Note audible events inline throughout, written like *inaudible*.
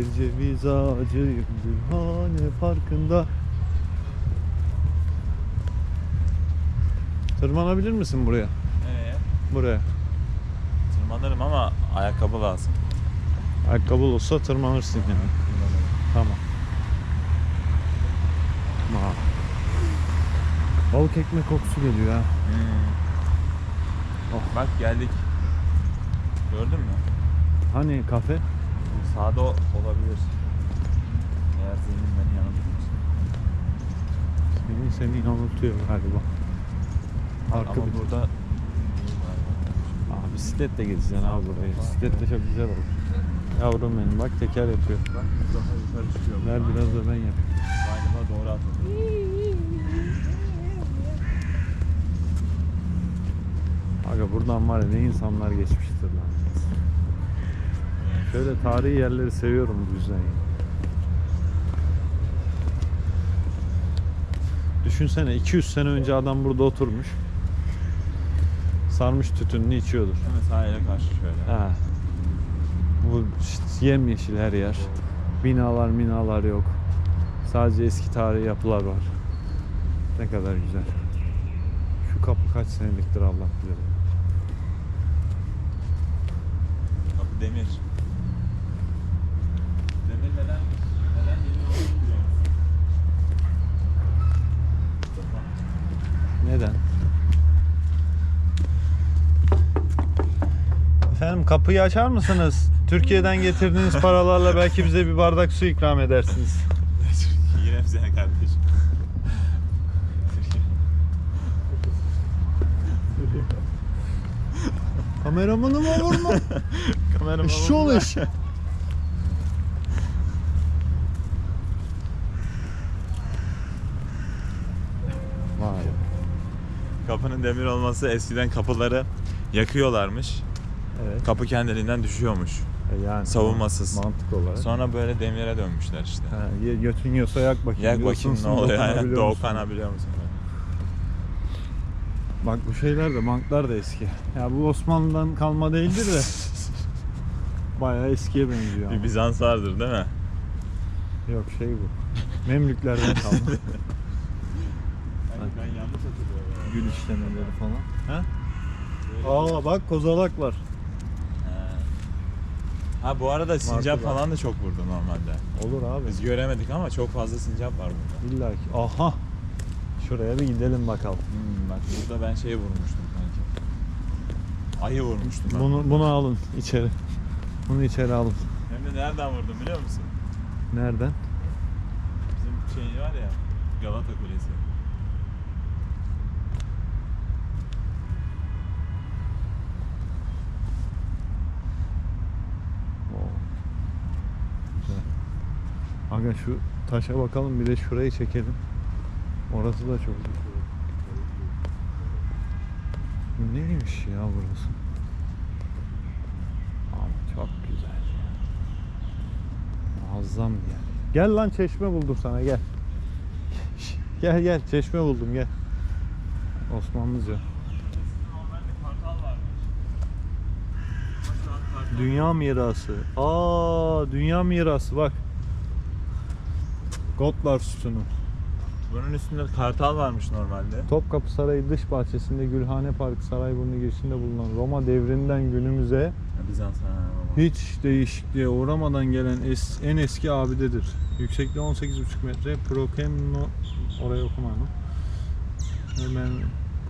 Bir ceviz ağacıyım Gülhane Parkı'nda Tırmanabilir misin buraya? Nereye? Buraya. Tırmanırım ama ayakkabı lazım. Ayakkabı olsa tırmanırsın yani. Tamam. Aa. Balık ekmek kokusu geliyor ha. Oh. Bak geldik. Gördün mü? Hani kafe? Sağda olabilir. Eğer zihnim beni yanıltmıyorsa. Seni, seni yanıltıyor galiba. Arka Ama bir- burada Aa, bisikletle gezeceksin abi burayı. Bisikletle çok güzel olur. Yavrum benim bak teker yapıyor. Bak daha yukarı çıkıyor. Ver biraz da ben yapayım. Galiba doğru atladım. Aga buradan var ya ne insanlar geçmiştir lan. Şöyle tarihi yerleri seviyorum bu yüzden. Düşünsene 200 sene önce adam burada oturmuş. Sarmış tütününü içiyordur. Hemen sahile karşı şöyle. Ha. Bu işte yemyeşil her yer. Binalar minalar yok. Sadece eski tarihi yapılar var. Ne kadar güzel. Şu kapı kaç seneliktir Allah bilir. Kapı. Demir neden? Neden demir olduğunu biliyor musun? Neden? Efendim kapıyı açar mısınız? Türkiye'den getirdiğiniz paralarla belki bize bir bardak su ikram edersiniz. Yine bize kardeşim. Kameramanım olur mu? *laughs* Kameram Eşşi ol eş. Vay. Kapının demir olması eskiden kapıları yakıyorlarmış. Evet. Kapı kendiliğinden düşüyormuş. E yani Savunmasız. Mantık olarak. Sonra böyle demire dönmüşler işte. Ha, ye- götün yiyorsa yak bakayım. Yak bakayım ne oluyor yani. musun? Dokunabiliyor musun? Bak bu şeyler de banklar da eski. Ya bu Osmanlı'dan kalma değildir de. *laughs* Bayağı eskiye benziyor. Bir. Bizans vardır değil mi? Yok şey bu. Memlüklerden kalma. *laughs* ben yanlış hatırlıyorum. Gül işlemeleri falan. Ha? Aa bak kozalak var. Ha bu arada sincap falan da çok burada normalde. Olur abi. Biz göremedik ama çok fazla sincap var burada. İlla ki. Aha. Şuraya bir gidelim bakalım. Hmm, bak burada ben şey vurmuştum sanki. Ayı vurmuştum ben. Bunu bunu alın içeri. Bunu içeri alın. Hem de nereden vurdum biliyor musun? Nereden? Bizim şey var ya Galata Kulesi. Aga şu taşa bakalım bir de şurayı çekelim. Orası da çok güzel. Neymiş ya burası? Ama çok güzel ya. Muazzam bir yer. Gel lan çeşme buldum sana gel. *laughs* gel gel çeşme buldum gel. Osmanlıca. Dünya mirası. Aa, dünya mirası bak. Gotlar sütunu. Bunun üstünde kartal varmış normalde. Topkapı Sarayı dış bahçesinde Gülhane Parkı Sarayburnu girişinde bulunan Roma devrinden günümüze Bizans hiç değişikliğe uğramadan gelen es- en eski abidedir. Yüksekliği 18,5 metre. Prokemno orayı okumadım. Hemen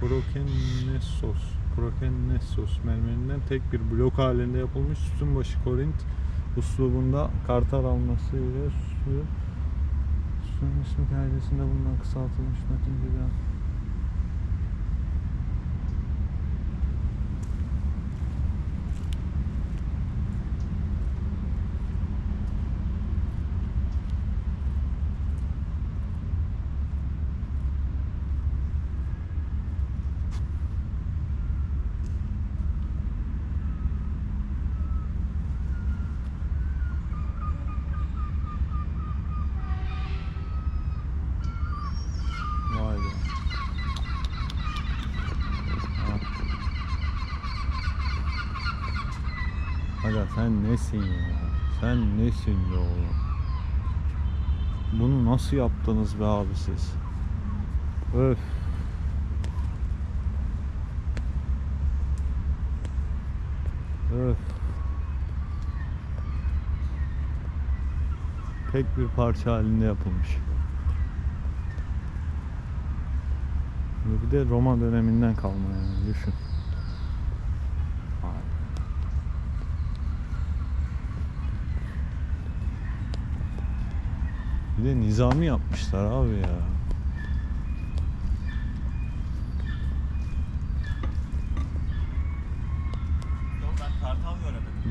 Prokennesos Prokennesos mermerinden tek bir blok halinde yapılmış sütunbaşı Korint uslubunda kartal alması ile su Suyun ismi kaidesinde bulunan kısaltılmış metin gibi Vay be. Ha. Aga sen nesin ya? Sen nesin be oğlum? Bunu nasıl yaptınız be abi siz? Öf. Öf. Tek bir parça halinde yapılmış. Bir de Roma döneminden kalma yani düşün. Bir de nizami yapmışlar abi ya.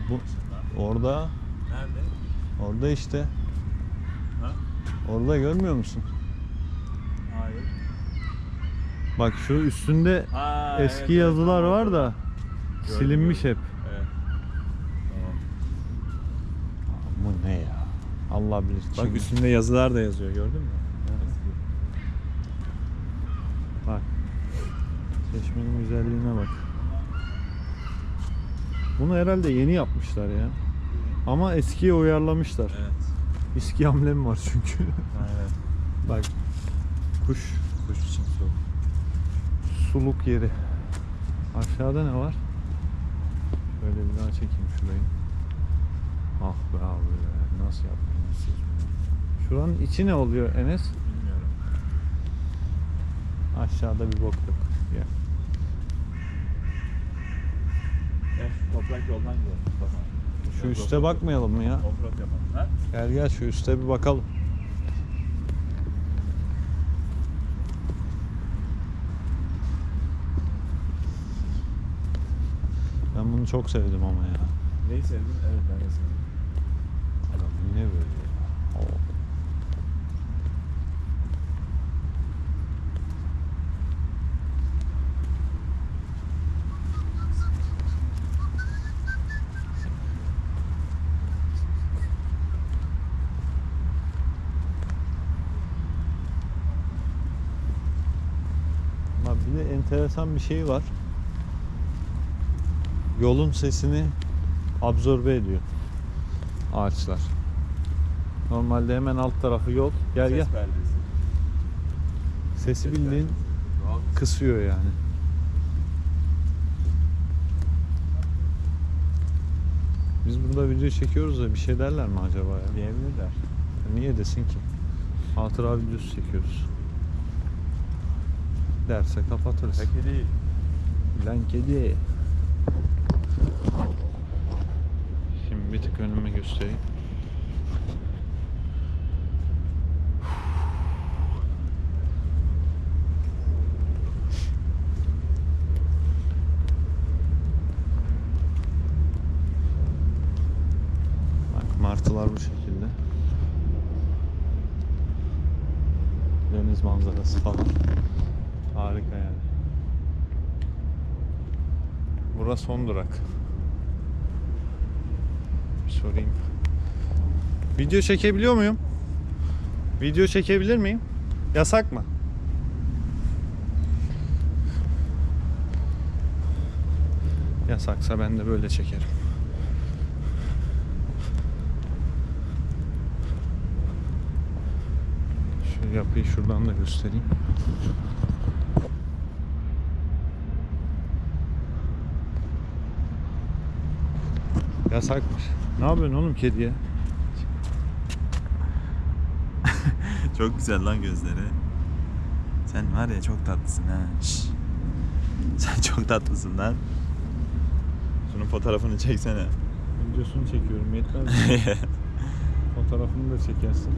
Bu orada Nerede? orada işte. Ha? Orada görmüyor musun? Hayır. Bak şu üstünde Ha, eski evet, evet, yazılar tamam, var da Gördüm, silinmiş hep. Evet. Tamam. Bu ne ya? Allah bilir. Bak Çin. üstünde yazılar da yazıyor gördün mü? Bak. Çeşmenin güzelliğine bak. Bunu herhalde yeni yapmışlar ya. Ama eskiye uyarlamışlar. Evet. Eski amblemi var çünkü. Aynen. *laughs* bak. Kuş Kuş için soğuk. suluk yeri. Aşağıda ne var? Şöyle bir daha çekeyim şurayı. Ah be abi nasıl yaptınız siz bunu? Şuranın içi ne oluyor Enes? Bilmiyorum. Aşağıda bir bok yok. Gel. Eh, toprak yoldan gidelim. Bakalım. Şu üste bakmayalım mı ya? Offroad yapalım. Ha? Gel gel şu üste bir bakalım. Ben bunu çok sevdim ama ya. Neyi sevdin? Evet ben de sevdim. Yine böyle bir de enteresan bir şey var. Yolun sesini absorbe ediyor ağaçlar. Normalde hemen alt tarafı yol. Gel gel. Ses perdesi. Sesi Ses bildiğin perdesi. Kısıyor yani. Biz burada video çekiyoruz da bir şey derler mi acaba ya? Diyebilirler. Niye desin ki? Hatıra videosu çekiyoruz. Derse kapatırız. Değil. Lan kedi. Şimdi bir tık önüme göstereyim. Bak martılar bu şekilde. Deniz manzarası falan. Harika yani. Burası son durak. Bir sorayım. Video çekebiliyor muyum? Video çekebilir miyim? Yasak mı? Yasaksa ben de böyle çekerim. Şu yapıyı şuradan da göstereyim. Yasakmış. Ne yapıyorsun oğlum kediye? *laughs* Çok güzel lan gözleri. Sen var ya çok tatlısın ha. Şş. Sen çok tatlısın lan. Şunun fotoğrafını çeksene. Videosunu çekiyorum yetmez mi? *laughs* Fotoğrafını da çekersin.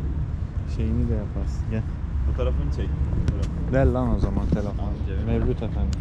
Şeyini de yaparsın. Gel. fotoğrafını çek. Fotoğrafını. Ver lan o zaman telefonu. Mevlüt efendi.